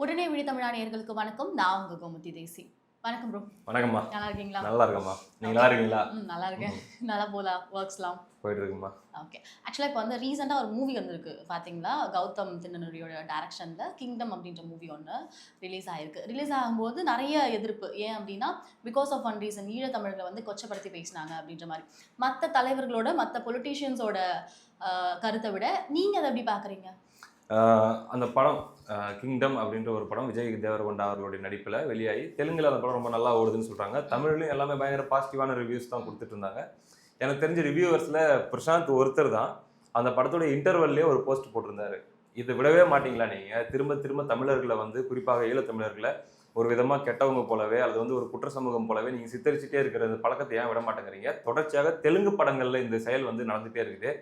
உடனே விழி தமிழா நேயர்களுக்கு வணக்கம். நான் உங்க கோமதி தேசி. வணக்கம் ப்ரோ வணக்கம்மா. நல்லா இருக்கீங்களா? நல்லா இருக்கம்மா. நீங்க நல்லா இருக்கீங்களா? ம் நல்லா இருக்கேன். நல்லா போலா ஒர்க்ஸ்லாம் போயிட்டு இருக்குமா ஓகே ஆக்சுவலாக இப்போ வந்து ரீசெண்டாக ஒரு மூவி வந்திருக்கு. பார்த்தீங்களா கௌதம் தின்னனூரியோட டேரக்ஷனில் கிங்டம் அப்படின்ற மூவி ஒன்று ரிலீஸ் ஆயிருக்கு. ரிலீஸ் ஆகும்போது நிறைய எதிர்ப்பு. ஏன் அப்படின்னா பிகாஸ் ஆஃப் ஒன் ரீசன் ஈழத்தமிழர்களை வந்து கொச்சப்படுத்தி பேசினாங்க அப்படின்ற மாதிரி. மற்ற தலைவர்களோட மற்ற பொலிட்டீஷியன்ஸோட கருத்தை விட நீங்கள் அதை எப்படி பார்க்குறீங்க அந்த படம் கிங்டம் அப்படின்ற ஒரு படம் விஜய் தேவரகொண்டா அவர்களுடைய நடிப்பில் வெளியாகி தெலுங்கில் அந்த படம் ரொம்ப நல்லா ஓடுதுன்னு சொல்கிறாங்க தமிழ்லையும் எல்லாமே பயங்கர பாசிட்டிவான ரிவ்யூஸ் தான் கொடுத்துட்டு இருந்தாங்க எனக்கு தெரிஞ்ச ரிவ்யூவர்ஸில் பிரசாந்த் ஒருத்தர் தான் அந்த படத்தோட இன்டர்வல்லே ஒரு போஸ்ட் போட்டிருந்தாரு. இது விடவே மாட்டிங்களா நீங்கள் திரும்ப திரும்ப தமிழர்களை வந்து குறிப்பாக ஈழத்தமிழர்களை ஒரு விதமாக கெட்டவங்க போலவே அல்லது வந்து ஒரு குற்ற சமூகம் போலவே நீங்கள் சித்தரிச்சுட்டே இருக்கிற பழக்கத்தை ஏன் விட மாட்டேங்கிறீங்க? தொடர்ச்சியாக தெலுங்கு படங்களில் இந்த செயல் வந்து நடந்துகிட்டே இருக்குது.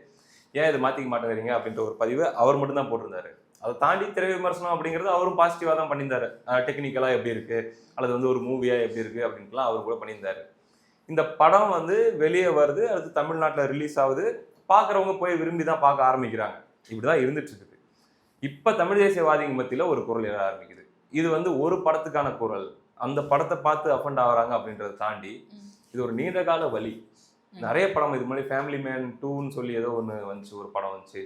ஏன் இதை மாற்றிக்க மாட்டேங்கிறீங்க அப்படின்ற ஒரு பதிவு அவர் மட்டும் தான் போட்டிருந்தாரு. அதை தாண்டி திரை விமர்சனம் அப்படிங்கிறது அவரும் பாசிட்டிவாக தான் பண்ணியிருந்தாரு. டெக்னிக்கலாக எப்படி இருக்கு? அல்லது வந்து ஒரு மூவியாக எப்படி இருக்கு அப்படின்ட்டுலாம் அவர் கூட பண்ணியிருந்தாரு. இந்த படம் வந்து வெளியே வருது அடுத்து தமிழ்நாட்டில் ரிலீஸ் ஆகுது. பார்க்குறவங்க போய் விரும்பி தான் பார்க்க ஆரம்பிக்கிறாங்க. இப்படி தான் இருந்துட்டு இருக்குது. இப்போ தமிழ் தேசியவாதிங்க மத்தியில் ஒரு குரல் எழ ஆரம்பிக்குது. இது வந்து ஒரு படத்துக்கான குரல். அந்த படத்தை பார்த்து அஃபண்ட் ஆகுறாங்க அப்படின்றத தாண்டி. இது ஒரு நீண்ட கால வழி. நிறைய படம் இது மாதிரி ஃபேமிலி மேன் டூன்னு சொல்லி ஏதோ ஒன்று வந்துச்சு ஒரு படம் வந்துச்சு.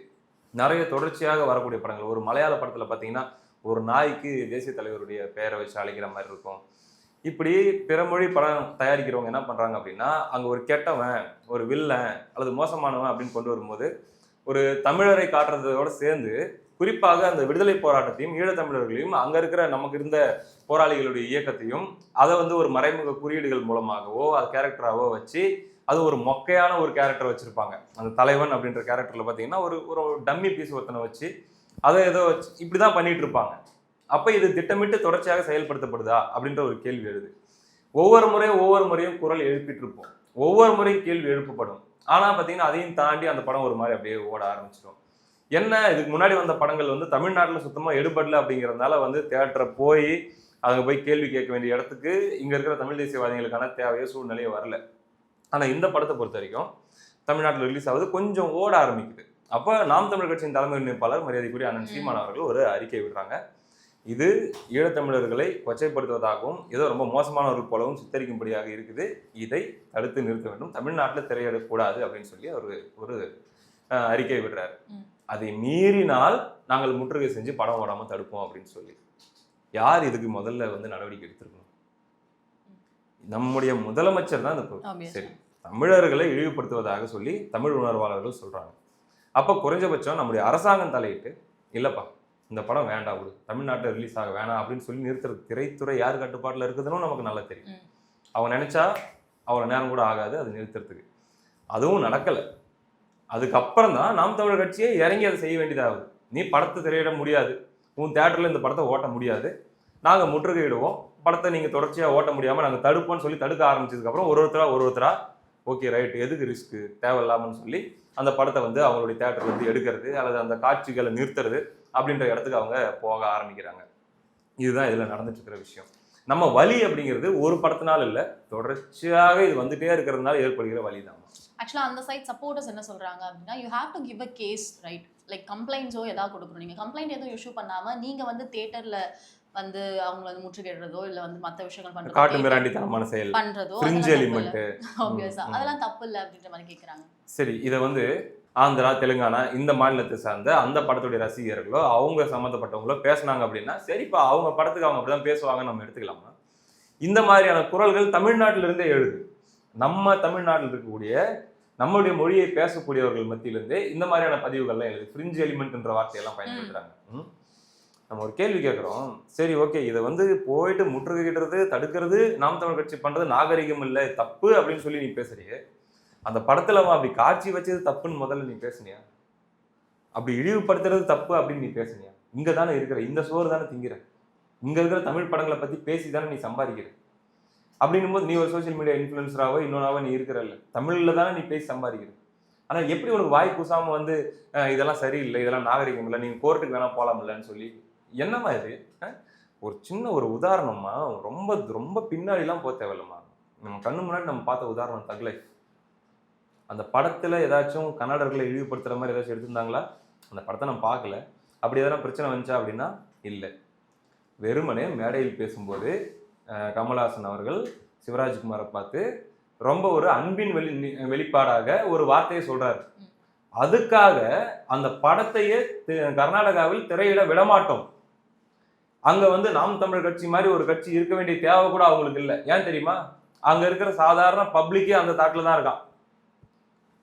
நிறைய தொடர்ச்சியாக வரக்கூடிய படங்கள். ஒரு மலையாள படத்தில் பார்த்தீங்கன்னா ஒரு நாய்க்கு தேசிய தலைவருடைய பெயரை வச்சு அழைக்கிற மாதிரி இருக்கும். இப்படி பிற மொழி படம் தயாரிக்கிறவங்க என்ன பண்ணுறாங்க அப்படின்னா அங்கே ஒரு கெட்டவன் ஒரு வில்லன் அல்லது மோசமானவன் அப்படின்னு கொண்டு வரும்போது ஒரு தமிழரை காட்டுறதோட சேர்ந்து குறிப்பாக அந்த விடுதலை போராட்டத்தையும் ஈழத்தமிழர்களையும் அங்கே இருக்கிற நமக்கு இருந்த போராளிகளுடைய இயக்கத்தையும் அதை வந்து ஒரு மறைமுக குறியீடுகள் மூலமாகவோ அது கேரக்டராகவோ வச்சு அது ஒரு மொக்கையான ஒரு கேரக்டர் வச்சுருப்பாங்க. அந்த தலைவன் அப்படின்ற கேரக்டரில் பார்த்தீங்கன்னா ஒரு ஒரு டம்மி பீஸ் ஒருத்தனை வச்சு அதை ஏதோ வச்சு இப்படி தான் பண்ணிகிட்டு இருப்பாங்க அப்போ இது திட்டமிட்டு தொடர்ச்சியாக செயல்படுத்தப்படுதா அப்படின்ற ஒரு கேள்வி எழுது ஒவ்வொரு முறையும் ஒவ்வொரு முறையும் குரல் எழுப்பிட்டு இருப்போம் ஒவ்வொரு முறையும் கேள்வி எழுப்பப்படும். ஆனால் பார்த்தீங்கன்னா அதையும் தாண்டி அந்த படம் ஒரு மாதிரி அப்படியே ஓட ஆரம்பிச்சிடும். என்ன? இதுக்கு முன்னாடி வந்த படங்கள் வந்து தமிழ்நாட்டில் சுத்தமாக எடுபடல அப்படிங்கிறதுனால வந்து தேட்டரை போய் அங்கே போய் கேள்வி கேட்க வேண்டிய இடத்துக்கு இங்கே இருக்கிற தமிழ் தேசியவாதிகளுக்கான தேவையோ சூழ்நிலையோ வரல. ஆனால் இந்த படத்தை பொறுத்த வரைக்கும் தமிழ்நாட்டில் ரிலீஸ் ஆகுது. கொஞ்சம் ஓட ஆரம்பிக்குது. அப்போ நாம் தமிழ் கட்சியின் தலைமை ஒருங்கிணைப்பாளர் மரியாதைக்குரிய அண்ணன் சீமான் அவர்கள் ஒரு அறிக்கை விடுறாங்க. இது ஈழத்தமிழர்களை கொச்சைப்படுத்துவதாகவும் ஏதோ ரொம்ப மோசமானவர்கள் போலவும் சித்தரிக்கும்படியாக இருக்குது. இதை தடுத்து நிறுத்த வேண்டும். தமிழ்நாட்டில் திரையிடக்கூடாது அப்படின்னு சொல்லி அவர் ஒரு அறிக்கை விடுறாரு. அதை மீறினால் நாங்கள் முற்றுகை செஞ்சு படம் ஓடாமல் தடுப்போம் அப்படின்னு சொல்லி. யார் இதுக்கு முதல்ல வந்து நடவடிக்கை எடுத்திருக்கணும்? நம்முடைய முதலமைச்சர் தான் இந்த. சரி. தமிழர்களை இழிவுபடுத்துவதாக சொல்லி தமிழ் உணர்வாளர்கள் சொல்றாங்க. அப்போ குறைஞ்சபட்சம் நம்முடைய அரசாங்கம் தலையிட்டு இல்லப்பா இந்த படம் வேண்டாம் விடு. தமிழ்நாட்டில் ரிலீஸ் ஆக வேணாம் அப்படின்னு சொல்லி நிறுத்துறது திரைத்துறை யார் கட்டுப்பாட்டில் இருக்குதுன்னு நமக்கு நல்லா தெரியும். அவன் நினைச்சா அவ்வளோ நேரம் கூட ஆகாது அது நிறுத்துறதுக்கு. அதுவும் நடக்கலை. அதுக்கப்புறம் தான் நாம் தமிழர் கட்சியே இறங்கி அதை செய்ய வேண்டியதாகுது. நீ படத்தை திரையிட முடியாது. உன் தேட்டரில் இந்த படத்தை ஓட்ட முடியாது. நாங்கள் முற்றுகையிடுவோம். படத்தை நீங்கள் தொடர்ச்சியாக ஓட்ட முடியாமல் நாங்கள் தடுப்போம்னு சொல்லி தடுக்க ஆரம்பிச்சதுக்கப்புறம் ஒரு ஒருத்தரா ஒரு ஒருத்தரா ஓகே ரைட். எதுக்கு ரிஸ்க்கு தேவையில்லாமன்னு சொல்லி அந்த படத்தை வந்து அவங்களுடைய தேட்டர் வந்து எடுக்கிறது அல்லது அந்த காட்சிகளை நிறுத்துறது அப்படின்ற இடத்துக்கு அவங்க போக ஆரம்பிக்கிறாங்க. இதுதான் இதில் நடந்துட்டு இருக்கிற விஷயம். நம்ம வலி அப்படிங்கிறது ஒரு படத்தினால இல்லை தொடர்ச்சியாக இது வந்துட்டே இருக்கிறதுனால ஏற்படுகிற வலி தான் ஆக்சுவலாக அந்த சைட் சப்போர்ட்டர்ஸ் என்ன சொல்கிறாங்க அப்படின்னா you have to give a case right like கம்ப்ளைண்ட்ஸோ எதாவது கொடுக்கணும். நீங்கள் கம்ப்ளைண்ட் எதுவும் இஷ்யூ பண்ணாமல் நீங்கள் வந்து தேட்டரில் வந்து அவங்கள வந்து முற்றுகையிடுறதோ இல்லை வந்து மற்ற விஷயங்கள் காட்டு பண்ணுறதோ மிராண்டித்தனமான செயல். பண்ணுறதோ ஃப்ரிஞ்ச் எலிமெண்ட் ஆப்வியஸாக. அதெல்லாம் தப்பு இல்லை அப்படின்ற மாதிரி கேட்குறாங்க சரி இதை வந்து ஆந்திரா தெலுங்கானா இந்த மாநிலத்தை சார்ந்த அந்த படத்துடைய ரசிகர்களோ அவங்க சம்மந்தப்பட்டவங்களோ பேசுனாங்க அப்படின்னா சரிப்பா அவங்க படத்துக்கு அவங்க அப்படிதான் பேசுவாங்கன்னு நம்ம எடுத்துக்கலாமா? இந்த மாதிரியான குரல்கள் தமிழ்நாட்டில இருந்தே எழுது. நம்ம தமிழ்நாட்டில் இருக்கக்கூடிய நம்மளுடைய மொழியை பேசக்கூடியவர்கள் மத்தியிலிருந்தே இந்த மாதிரியான பதிவுகள்லாம் எழுது. ஃப்ரிஞ்ச் எலிமெண்ட்ன்ற வார்த்தையெல்லாம் பயன்படுத்துறாங்க. நம்ம ஒரு கேள்வி கேட்குறோம். சரி ஓகே இதை வந்து போயிட்டு முற்றுகையிடுறது தடுக்கிறது நாம் தமிழ் கட்சி பண்ணுறது நாகரிகம் இல்லை தப்பு அப்படின்னு சொல்லி நீ பேசுறியே. அந்த படத்தில் அவன் அப்படி காட்சி வச்சது தப்புன்னு முதல்ல நீ பேசுனியா? அப்படி இழிவுபடுத்துறது தப்பு அப்படின்னு நீ பேசுனியா? இங்கே தானே இருக்கிற இந்த சோறு தானே திங்கிற. இங்கே இருக்கிற தமிழ் படங்களை பற்றி பேசி தானே நீ சம்பாதிக்கிற. அப்படின்னும் போது நீ ஒரு சோஷியல் மீடியா இன்ஃபுளுசராவோ இன்னொன்னாவோ நீ இருக்கிறல்ல தமிழில் தானே நீ பேசி சம்பாதிக்கிற. ஆனால் எப்படி உனக்கு வாய் கூசாமல் வந்து இதெல்லாம் சரியில்லை இதெல்லாம் நாகரிகம் இல்லை நீங்கள் கோர்ட்டுக்கு வேணால் போலாம் இல்லைன்னு சொல்லி என்னம்மா இது? ஒரு சின்ன ஒரு உதாரணமா ரொம்ப ரொம்ப பின்னாடிலாம் போக தேவையில்லம்மா. நம்ம கண்ணு முன்னாடி நம்ம பார்த்த உதாரணம் தக் லைஃப். அந்த படத்துல ஏதாச்சும் கன்னடர்களை இழிவுபடுத்துற மாதிரி ஏதாச்சும் எடுத்திருந்தாங்களா? அந்த படத்தை நான் பார்க்கல. அப்படி எதனா பிரச்சனை வந்துச்சா அப்படின்னா இல்லை. வெறுமனே மேடையில் பேசும்போது கமல்ஹாசன் அவர்கள் சிவராஜ்குமாரை பார்த்து ரொம்ப ஒரு அன்பின் வெளி வெளிப்பாடாக ஒரு வார்த்தையை சொல்றாரு. ம். அதுக்காக அந்த படத்தையே கர்நாடகாவில் திரையிட விடமாட்டோம். அங்க வந்து நாம் தமிழர் கட்சி மாதிரி ஒரு கட்சி இருக்க வேண்டிய தேவை கூட அவங்களுக்கு இல்லை. ஏன் தெரியுமா? அங்க இருக்கிற சாதாரண பப்ளிக்கே அந்த தாட்டில் தான் இருக்கான்.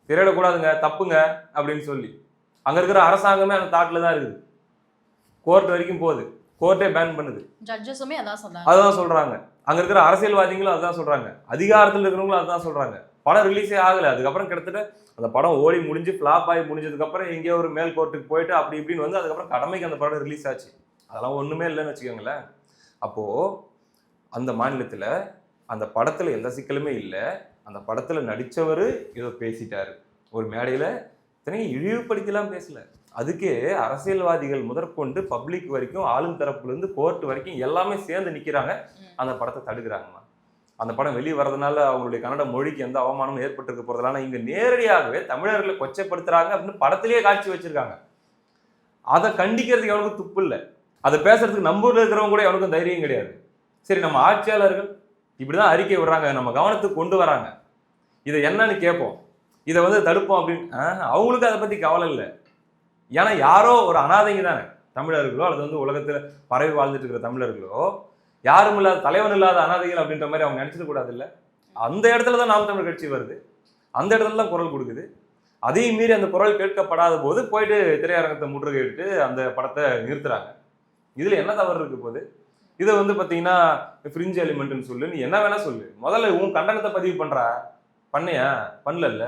திரையிடக்கூடாதுங்க தப்புங்க அப்படின்னு சொல்லி. அங்க இருக்கிற அரசாங்கமே அந்த தாட்டில் தான் இருக்குது. கோர்ட் வரைக்கும் போகுது. கோர்ட்டே பேன் பண்ணுது. ஜட்ஜஸுமே அதான் சொன்னாங்க அதுதான் சொல்றாங்க. அங்க இருக்கிற அரசியல்வாதிகளும் அதுதான் சொல்றாங்க. அதிகாரத்தில் இருக்கிறவங்களும் அதுதான் சொல்றாங்க. படம் ரிலீஸே ஆகல. அதுக்கப்புறம் கிட்டத்தட்ட அந்த படம் ஓடி முடிஞ்சு ஃபிளாப் ஆகி முடிஞ்சதுக்கு அப்புறம் எங்கேயோ ஒரு மேல் கோர்ட்டுக்கு போயிட்டு அப்படி இப்படின்னு வந்து அதுக்கப்புறம் கடமைக்கு அந்த படம் ரிலீஸ் ஆச்சு. அதெல்லாம் ஒண்ணுமே இல்லைன்னு வச்சுக்கோங்களேன். அப்போ அந்த மாநிலத்துல அந்த படத்துல எந்த சிக்கலுமே இல்லை. அந்த படத்துல நடிச்சவர் ஏதோ பேசிட்டாரு. ஒரு மேடையில இத்தனையும் இழிவுபடுத்திலாம் பேசல. அதுக்கே அரசியல்வாதிகள் முதற்கொண்டு பப்ளிக் வரைக்கும் ஆளும் தரப்புல இருந்து கோர்ட் வரைக்கும் எல்லாமே சேர்ந்து நிக்கிறாங்க. ம். அந்த படத்தை தடுக்கிறாங்கம்மா. அந்த படம் வெளியே வரதுனால அவங்களுடைய கன்னட மொழிக்கு எந்த அவமானமும் ஏற்பட்டிருக்க ஆனா இங்க நேரடியாகவே தமிழர்களை கொச்சைப்படுத்துறாங்க அப்படின்னு படத்திலேயே காட்சி வச்சிருக்காங்க. அதை கண்டிக்கிறதுக்கு எவனுக்கும் துப்பு இல்லை. அதை பேசுறதுக்கு நம்ம ஊரில் இருக்கிறவங்க கூட எவனுக்கும் தைரியம் கிடையாது. சரி நம்ம ஆட்சியாளர்கள் இப்படி தான் அறிக்கை விடுறாங்க நம்ம கவனத்துக்கு கொண்டு வராங்க. இதை என்னன்னு கேட்போம். இதை வந்து தடுப்போம் அப்படின்னு அவங்களுக்கு அதை பற்றி கவலை இல்லை. ஏன்னா யாரோ ஒரு அனாதைங்க தானே தமிழர்களோ அல்லது வந்து உலகத்தில் பரவி வாழ்ந்துட்டு இருக்கிற தமிழர்களோ யாரும் இல்லாத தலைவன் இல்லாத அனாதைகள் அப்படின்ற மாதிரி அவங்க நினச்சிட கூடாது இல்லை அந்த இடத்துல தான் நாம் தமிழ் கட்சி வருது. அந்த இடத்துல தான் குரல் கொடுக்குது. அதையும் மீறி அந்த குரல் கேட்கப்படாத போது போயிட்டு திரையரங்கத்தை முற்றுகையிட்டு அந்த படத்தை நிறுத்துறாங்க. இதில் என்ன தவறு இருக்கு போது? இதை வந்து பார்த்தீங்கன்னா ஃப்ரிஞ்ச் எலிமெண்ட்னு சொல்லு. நீ என்ன வேணா சொல்லு. முதல்ல உன் கண்டனத்தை பதிவு பண்ணுறா பண்ணையா? பண்ணல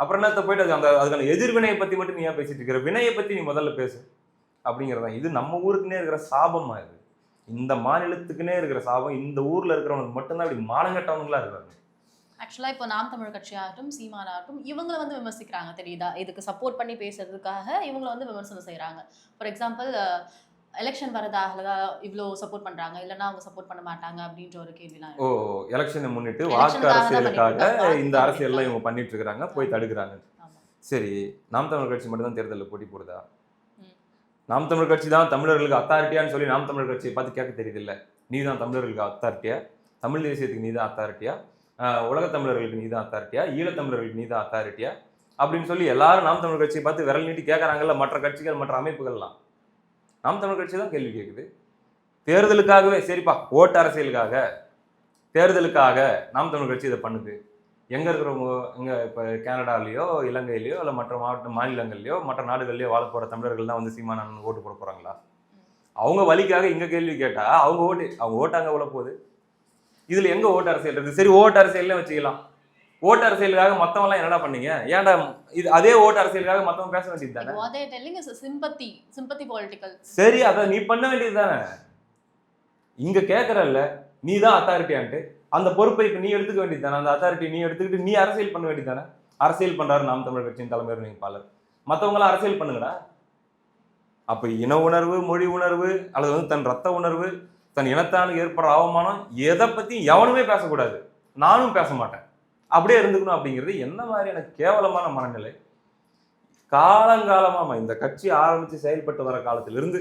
அப்புறம் என்னத்த போயிட்டு அது அந்த அதுக்கான எதிர்வினையை பற்றி மட்டும் நீ ஏன் பேசிட்டு இருக்கிற? வினையை பற்றி நீ முதல்ல பேசு. அப்படிங்கிறதா இது நம்ம ஊருக்குன்னே இருக்கிற சாபமாக இது. இந்த மாநிலத்துக்குன்னே இருக்கிற சாபம் இந்த ஊரில் இருக்கிறவனுக்கு மட்டும்தான். இப்படி மானங்கட்டவனுங்களா இருக்கிறாங்க ஆக்சுவலாக இப்போ நாம் தமிழ் கட்சியாகட்டும் சீமானாகட்டும் இவங்களை வந்து விமர்சிக்கிறாங்க தெரியுதா? இதுக்கு சப்போர்ட் பண்ணி பேசுறதுக்காக இவங்களை வந்து விமர்சனம் செய்கிறாங்க ஃபார் எக்ஸாம்பிள் எலெக்ஷன் வரதாக இவ்வளோ சப்போர்ட் பண்றாங்க இல்லைன்னா அவங்க சப்போர்ட் பண்ண மாட்டாங்க அப்படின்ற ஒரு கேள்விலாம் ஓ. எலெக்ஷனை முன்னிட்டு வாக்கு அரசியலுக்காக. இந்த அரசியல்லாம் இவங்க பண்ணிட்டு இருக்கிறாங்க போய் தடுக்கிறாங்க. சரி நாம் தமிழர் கட்சி மட்டும் தான் தேர்தலில் போட்டி போடுதா. நாம் தமிழர் கட்சி தான் தமிழர்களுக்கு அத்தாரிட்டியான்னு சொல்லி நாம் தமிழர் கட்சியை பார்த்து கேட்க தெரியுது இல்ல நீ தான் தமிழர்களுக்கு அத்தாரிட்டியா தமிழ் தேசியத்துக்கு நீ தான் அத்தாரிட்டியா உலக தமிழர்களுக்கு நீ தான் அத்தாரிட்டியா ஈழத்தமிழர்களுக்கு நீ தான் அத்தாரிட்டியா அப்படின்னு சொல்லி எல்லாரும் நாம் தமிழர் கட்சியை பார்த்து விரல் நீட்டி கேட்கறாங்கல்ல மற்ற கட்சிகள் மற்ற அமைப்புகள்லாம். நாம் தமிழ் கட்சி தான் கேள்வி கேட்குது. தேர்தலுக்காகவே சரிப்பா ஓட்டு அரசியலுக்காக தேர்தலுக்காக நாம் தமிழ் கட்சி இதை பண்ணுது. எங்கே இருக்கிறவங்க இங்கே இப்போ கேனடாலேயோ இலங்கையிலேயோ இல்லை மற்ற மாவட்ட மாநிலங்கள்லையோ மற்ற நாடுகள்லையோ வாழ போகிற தமிழர்கள் தான் வந்து சீமானன் ஓட்டு போட போகிறாங்களா அவங்க வழிக்காக இங்கே கேள்வி கேட்டால் அவங்க ஓட்டு அவங்க ஓட்டாங்க உள்ள போகுது. இதில் எங்கே ஓட்டு அரசியல் இருக்குது? சரி ஓட்டு அரசியல்லாம் வச்சுக்கலாம். ஓட்டு அரசியலுக்காக மத்தவங்க எல்லாம் என்னடா பண்ணீங்க? ஏன்டா இது அதே ஓட்டு அரசியலுக்காக மத்தவங்க பேச வேண்டியது தானே? Sympathy, sympathy political. சரி அதை நீ பண்ண வேண்டியது தானே? இங்க கேக்குறல்ல நீ தான் அத்தாரிட்டியான்ட்டு அந்த பொறுப்பை இப்ப நீ எடுத்துக்க வேண்டியது தானே? அந்த அத்தாரிட்டி நீ எடுத்துக்கிட்டு நீ அரசியல் பண்ண வேண்டியது தானே? அரசியல் பண்றாரு நாம் தமிழர் கட்சியின் தலைமை ஒருங்கிணைப்பாளர். மத்தவங்க எல்லாம் அரசியல் பண்ணுங்கடா. அப்ப இன உணர்வு மொழி உணர்வு அல்லது வந்து தன் ரத்த உணர்வு தன் இனத்தானுக்கு ஏற்படுற அவமானம் எதை பத்தி எவனுமே பேசக்கூடாது. நானும் பேச மாட்டேன். அப்படியே இருந்துக்கணும் அப்படிங்கிறது என்ன மாதிரியான கேவலமான மனநிலை? காலங்காலமா இந்த கட்சி ஆரம்பிச்சு செயல்பட்டு வர காலத்திலிருந்து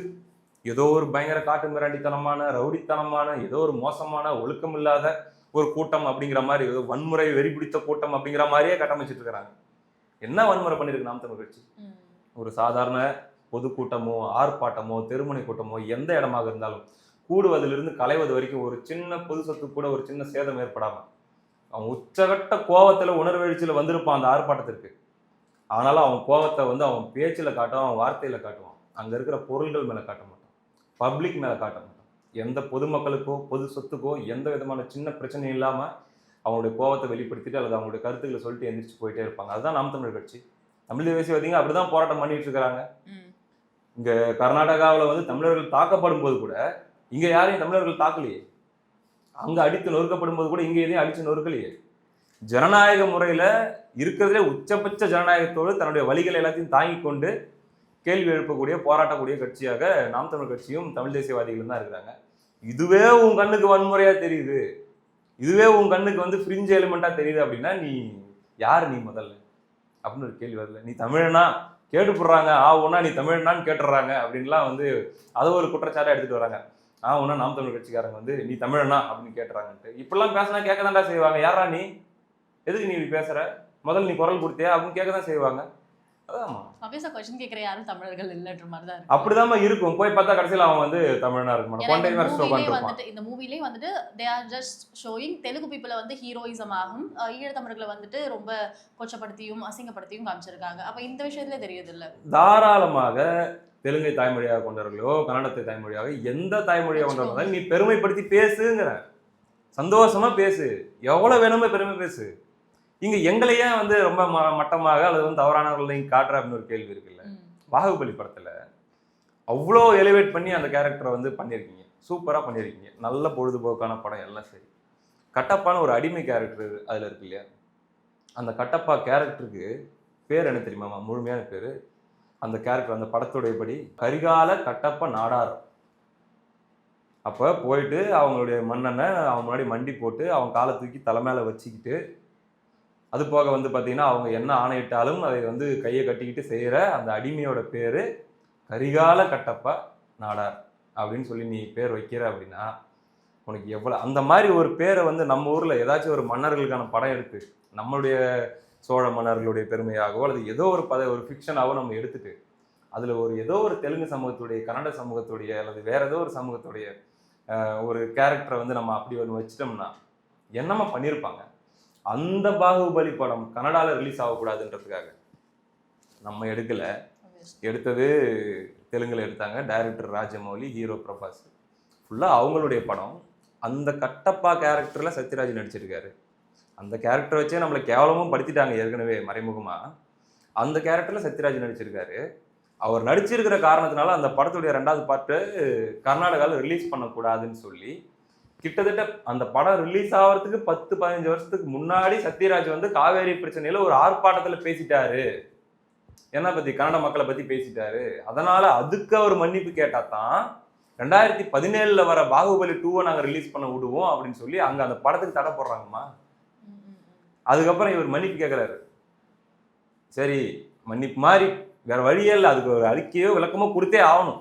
ஏதோ ஒரு பயங்கர காட்டு மிராண்டித்தனமான ரவுடித்தனமான ஏதோ ஒரு மோசமான ஒழுக்கம் இல்லாத ஒரு கூட்டம் அப்படிங்கிற மாதிரி ஏதோ வன்முறை வெறி பிடித்த கூட்டம் அப்படிங்கிற மாதிரியே கட்டமைச்சிட்டு இருக்கிறாங்க. என்ன வன்முறை பண்ணிருக்கு நாம் தமிழ் கட்சி. ஒரு சாதாரண பொதுக்கூட்டமோ ஆர்ப்பாட்டமோ தெருமுனை கூட்டமோ எந்த இடமாக இருந்தாலும் கூடுவதிலிருந்து களைவது வரைக்கும் ஒரு சின்ன பொது சொத்து கூட ஒரு சின்ன சேதம் ஏற்படாம அவன் உச்சகட்ட கோவத்துல உணர்வெழுச்சியில வந்திருப்பான் அந்த ஆர்ப்பாட்டத்திற்கு. ஆனாலும் அவன் கோவத்தை வந்து அவன் பேச்சுல காட்டுவான் அவன் வார்த்தையில காட்டுவான். அங்க இருக்கிற பொருள்கள் மேல காட்ட மாட்டான். பப்ளிக் மேல காட்ட மாட்டான். எந்த பொதுமக்களுக்கோ பொது சொத்துக்கோ எந்த விதமான சின்ன பிரச்சனையும் இல்லாம அவங்களுடைய கோவத்தை வெளிப்படுத்திட்டு அல்லது அவங்களுடைய கருத்துக்களை சொல்லிட்டு எந்திரிச்சு போயிட்டே இருப்பாங்க. அதுதான் நாம் தமிழர் கட்சி. தமிழ் தேசியவாதிங்க அப்படிதான் போராட்டம் பண்ணிட்டு இருக்கிறாங்க. இங்க கர்நாடகாவில் வந்து தமிழர்கள் தாக்கப்படும் போது கூட இங்க யாரையும் தமிழர்கள் தாக்கலையே. அங்கே அடித்து நொறுக்கப்படும் போது கூட இங்கே எதையும் அடித்து நொறுக்கலையே. ஜனநாயக முறையில் இருக்கிறதுலே உச்சபட்ச ஜனநாயகத்தோடு தன்னுடைய வழிகளை எல்லாத்தையும் தாங்கி கொண்டு கேள்வி எழுப்பக்கூடிய போராட்டக்கூடிய கட்சியாக நாம் தமிழ் கட்சியும் தமிழ் தேசியவாதிகளும் தான் இருக்கிறாங்க. இதுவே உன் கண்ணுக்கு வன்முறையாக தெரியுது. இதுவே உன் கண்ணுக்கு வந்து ஃப்ரிஞ்ச் எலிமெண்ட்டாக தெரியுது அப்படின்னா நீ யார் நீ முதல்ல? அப்படின்னு ஒரு கேள்வி வரல நீ தமிழனா? கேட்டுப்படுறாங்க. ஆ ஒன்னா நீ தமிழனான்னு கேட்டுடுறாங்க அப்படின்லாம் வந்து அதை ஒரு குற்றச்சாட்டை எடுத்துகிட்டு வராங்க. ஆ உன்னா நாம் தமிழ் கட்சிக்காரங்க வந்து நீ தமிழனா அப்படின்னு கேட்டுறாங்கன்ட்டு. இப்படிலாம் பேசினா கேட்க தான்டா செய்வாங்க. யாரா நீ? எதுக்கு நீ இப்படி பேசுற? முதல்ல நீ குரல் கொடுத்தியா? அப்படின்னு கேட்க தான் செய்வாங்க இருக்கும். போய் பார்த்தா கடைசியில் அவன் வந்து தமிழனா இருக்க இந்த மூவிலே வந்துட்டு they are just showing Telugu பீப்புளை வந்து ஹீரோயிசம் ஆகும். ஈழத்தமிழர்களை வந்துட்டு ரொம்ப கொச்சப்படுத்தியும் அசிங்கப்படுத்தியும் காமிச்சிருக்காங்க. அப்ப இந்த விஷயத்துல தெரியுது இல்ல? தாராளமாக தெலுங்கை தாய்மொழியாக கொண்டவர்களோ கன்னடத்தை தாய்மொழியாக எந்த தாய்மொழியாக கொண்டவர்களோ நீ பெருமைப்படுத்தி பேசுங்கிற. சந்தோஷமா பேசு. எவ்வளவு வேணுமோ பெருமை பேசு. இங்க எங்களையே வந்து ரொம்ப ம- மட்டமாக அல்லது வந்து தவறானவர்களை நீங்க காட்டுற அப்படின்னு ஒரு கேள்வி இருக்குல்ல. பாகுபலி படத்துல அவ்வளோ எலிவேட் பண்ணி அந்த கேரக்டரை வந்து பண்ணியிருக்கீங்க. சூப்பரா பண்ணியிருக்கீங்க. நல்ல பொழுதுபோக்கான படம் எல்லாம் சரி. கட்டப்பான ஒரு அடிமை கேரக்டர் அதுல இருக்கு இல்லையா? அந்த கட்டப்பா கேரக்டருக்கு பேர் என்ன தெரியுமாமா முழுமையான பேர். அந்த கேரக்டர் அந்த படத்துடைய படி கரிகால கட்டப்ப நாடார். அப்போ போயிட்டு அவங்களுடைய மன்னனை அவன் முன்னாடி மண்டி போட்டு அவன் காலை தூக்கி தலை மேலே வச்சுக்கிட்டு அது போக வந்து பார்த்தீங்கன்னா அவங்க என்ன ஆணையிட்டாலும் அதை வந்து கையை கட்டிக்கிட்டு செய்கிற அந்த அடிமையோட பேர் கரிகால கட்டப்ப நாடார் அப்படின்னு சொல்லி நீ பேர் வைக்கிற அப்படின்னா உனக்கு எவ்வளோ அந்த மாதிரி ஒரு பேரை வந்து நம்ம ஊரில் ஏதாச்சும் ஒரு மன்னர்களுக்கான படம் எடுத்து நம்மளுடைய சோழ மன்னர்களுடைய பெருமையாகவோ அல்லது ஏதோ ஒரு பத ஒரு ஃபிக்ஷனாகவோ நம்ம எடுத்துட்டு அதில் ஒரு ஏதோ ஒரு தெலுங்கு சமூகத்துடைய கன்னட சமூகத்துடைய அல்லது வேற ஏதோ ஒரு சமூகத்துடைய ஒரு கேரக்டரை வந்து நம்ம அப்படி ஒன்று வச்சிட்டோம்னா என்னம்மா பண்ணியிருப்பாங்க அந்த பாகுபலி படம் கனடாவில் ரிலீஸ் ஆகக்கூடாதுன்றதுக்காக. நம்ம எடுக்கலை. எடுத்தது தெலுங்கில் எடுத்தாங்க. Director Rajamouli hero Prabhas. ஃபுல்லாக அவங்களுடைய படம். அந்த கட்டப்பா கேரக்டரில் சத்யராஜ் நடிச்சிருக்காரு. அந்த கேரக்டர் வச்சே நம்மளை கேவலமும் படுத்திட்டாங்க ஏற்கனவே மறைமுகமாக அந்த கேரக்டரில் சத்யராஜ் நடிச்சிருக்காரு. அவர் நடிச்சிருக்கிற காரணத்தினால அந்த படத்துடைய ரெண்டாவது பார்ட்டு கர்நாடகாவில் ரிலீஸ் பண்ணக்கூடாதுன்னு சொல்லி கிட்டத்தட்ட அந்த படம் ரிலீஸ் ஆகிறதுக்கு பத்து பதினஞ்சு வருஷத்துக்கு முன்னாடி சத்யராஜ் வந்து காவேரி பிரச்சனையில் ஒரு ஆர்ப்பாட்டத்தில் பேசிட்டாரு. என்ன பற்றி கன்னட மக்களை பற்றி பேசிட்டாரு. அதனால் அதுக்கு அவர் மன்னிப்பு கேட்டால் தான் ரெண்டாயிரத்தி பதினேழில் வர பாகுபலி டூவை நாங்கள் ரிலீஸ் பண்ண விடுவோம் அப்படின்னு சொல்லி அங்கே அந்த படத்துக்கு தடை போடுறாங்கம்மா. அதுக்கப்புறம் இவர் மன்னிப்பு கேட்குறாரு. சரி மன்னிப்பு மாதிரி வேறு வழியே இல்லை. அதுக்கு ஒரு அறிக்கையோ விளக்கமோ கொடுத்தே ஆகணும்.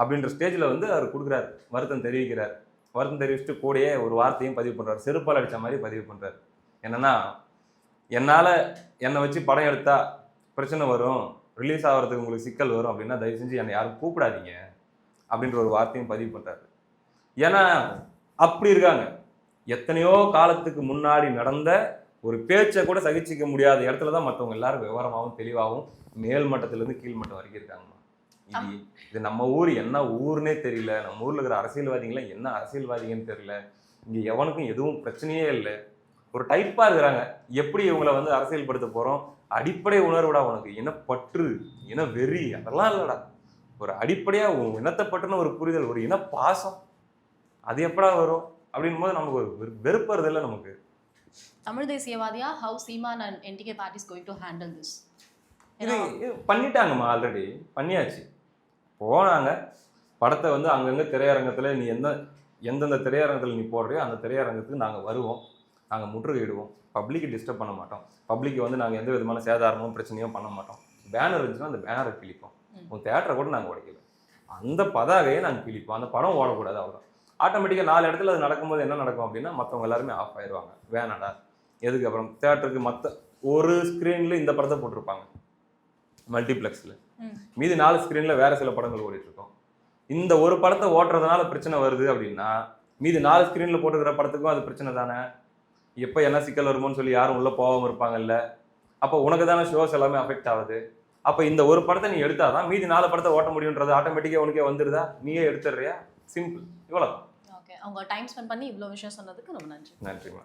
அப்படின்ற ஸ்டேஜில் வந்து அவர் கொடுக்குறாரு. வருத்தம் தெரிவிக்கிறார். வருத்தம் தெரிவிச்சுட்டு கூடயே ஒரு வார்த்தையும் பதிவு பண்ணுறாரு செருப்பால் அடித்த மாதிரி பதிவு பண்ணுறாரு என்னன்னா என்னால் என்னை வச்சு படம் எடுத்தால் பிரச்சனை வரும். ரிலீஸ் ஆகிறதுக்கு உங்களுக்கு சிக்கல் வரும். அப்படின்னா தயவு செஞ்சு என்னை யாரும் கூப்பிடாதீங்க. அப்படின்ற ஒரு வார்த்தையும் பதிவு பண்ணுறாரு ஏன்னா அப்படி இருக்காங்க. எத்தனையோ காலத்துக்கு முன்னாடி நடந்த ஒரு பேச்சை கூட சகிச்சிக்க முடியாத இடத்துல தான் மற்றவங்க எல்லாரும் விவரமாகவும் தெளிவாகவும் மேல் மட்டத்திலேருந்து கீழ் மட்டம் வரைக்கும் இருக்காங்கம்மா. இது இது நம்ம ஊர் என்ன ஊர்னே தெரியல. நம்ம ஊர்ல இருக்கிற அரசியல்வாதிகளாம் என்ன அரசியல்வாதிகன்னு தெரியல. இங்க எவனுக்கும் எதுவும் பிரச்சனையே இல்லை. ஒரு டைப்பா இருக்கிறாங்க. எப்படி இவங்களை வந்து அரசியல்படுத்த போறோம்? அடிப்படை உணர்வுடா உனக்கு. இனப்பற்று இன வெறி? அதெல்லாம் இல்லடா. ஒரு அடிப்படையா உன் இனத்தை பற்றின ஒரு புரிதல் ஒரு இன பாசம் அது எப்படா வரும்? அப்படின் போது நமக்கு ஒரு வெறு- வெறுப்பறது இல்லை நமக்கு. Tamil தேசியவாதியா? How Seeman and NTK parties going to handle this இது பண்ணிட்டாங்கம்மா ஆல்ரெடி பண்ணியாச்சு. போனாங்க. படத்தை வந்து அங்கங்கே திரையரங்கத்தில் நீ எந்த எந்தெந்த திரையரங்கத்தில் நீ போடுறியோ அந்த திரையரங்கத்துக்கு நாங்கள் வருவோம். நாங்கள் முற்றுகையிடுவோம். பப்ளிக்கை டிஸ்டர்ப் பண்ண மாட்டோம். பப்ளிக்கை வந்து நாங்கள் எந்த விதமான சேதாரமும் பிரச்சனையும் பண்ண மாட்டோம். பேனர் இருந்துச்சுன்னா அந்த பேனரை கிழிப்போம். உங்கள் தேட்டரை கூட நாங்கள் உடைக்கல. அந்த பதாகையை நாங்கள் கிழிப்போம். அந்த படம் ஓடக்கூடாது அவ்வளோ ஆட்டோமேட்டிக்காக நாலு இடத்துல அது நடக்கும்போது என்ன நடக்கும் அப்படின்னா மற்றவங்க எல்லாருமே ஆஃப் ஆயிடுவாங்க வேணாடா. எதுக்கு அப்புறம் தேட்டருக்கு மற்ற ஒரு ஸ்க்ரீனில் இந்த படத்தை போட்டிருப்பாங்க. மல்டிப்ளெக்ஸில். மீதி நாலு ஸ்க்ரீனில் வேற சில படங்கள் ஓடிட்டு இருக்கும் இந்த ஒரு படத்தை ஓட்டுறதுனால பிரச்சனை வருது அப்படின்னா மீதி நாலு ஸ்க்ரீனில் போட்டுக்கிற படத்துக்கும் அது பிரச்சனை தானே? எப்போ என்ன சிக்கல் வருமோன்னு சொல்லி யாரும் உள்ளே போகாமல் இருப்பாங்கல்ல? அப்போ உனக்கு தானே ஷோஸ் எல்லாமே அஃபெக்ட் ஆகுது. அப்போ இந்த ஒரு படத்தை நீ எடுத்தாதான் மீதி நாலு படத்தை ஓட்ட முடியுன்றது ஆட்டோமேட்டிக்காக உனக்கே வந்துடுதா நீயே எடுத்துடுறியா? சிம்பிள் இவ்வளோ ஓகே அவங்க டைம் ஸ்பெண்ட் பண்ணி இவ்வளோ விஷயம் சொன்னதுக்கு ரொம்ப நன்றி. நன்றிம்மா.